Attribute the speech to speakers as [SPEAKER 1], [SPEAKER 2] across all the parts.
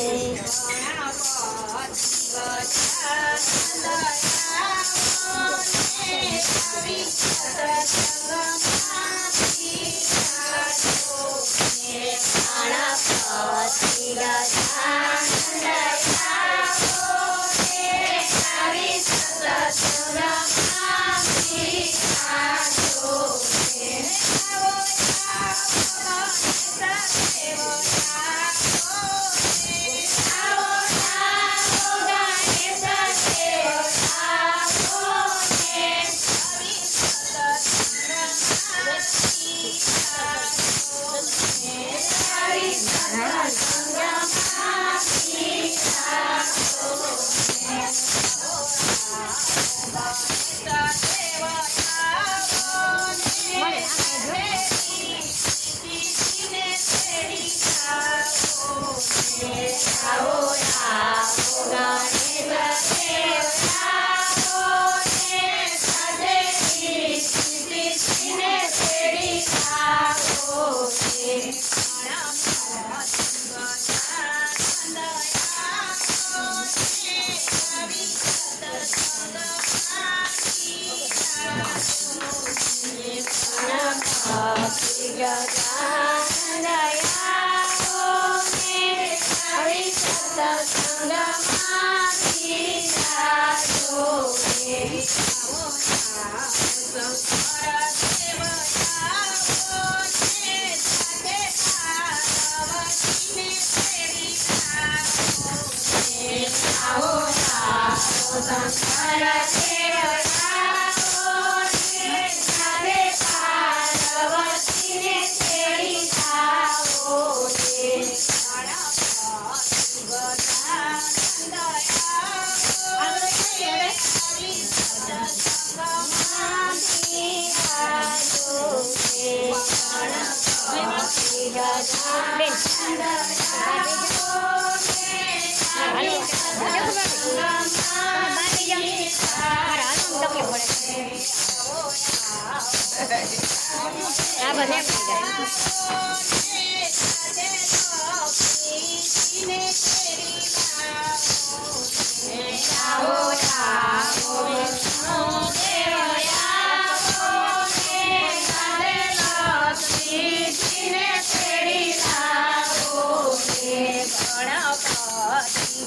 [SPEAKER 1] Thanks. 你把我
[SPEAKER 2] 唱。
[SPEAKER 1] આ બધે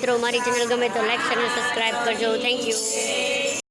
[SPEAKER 1] મિત્રો મારી ચેનલ ગમે તો લાઈક અને સબસ્ક્રાઈબ કરજો. Thank you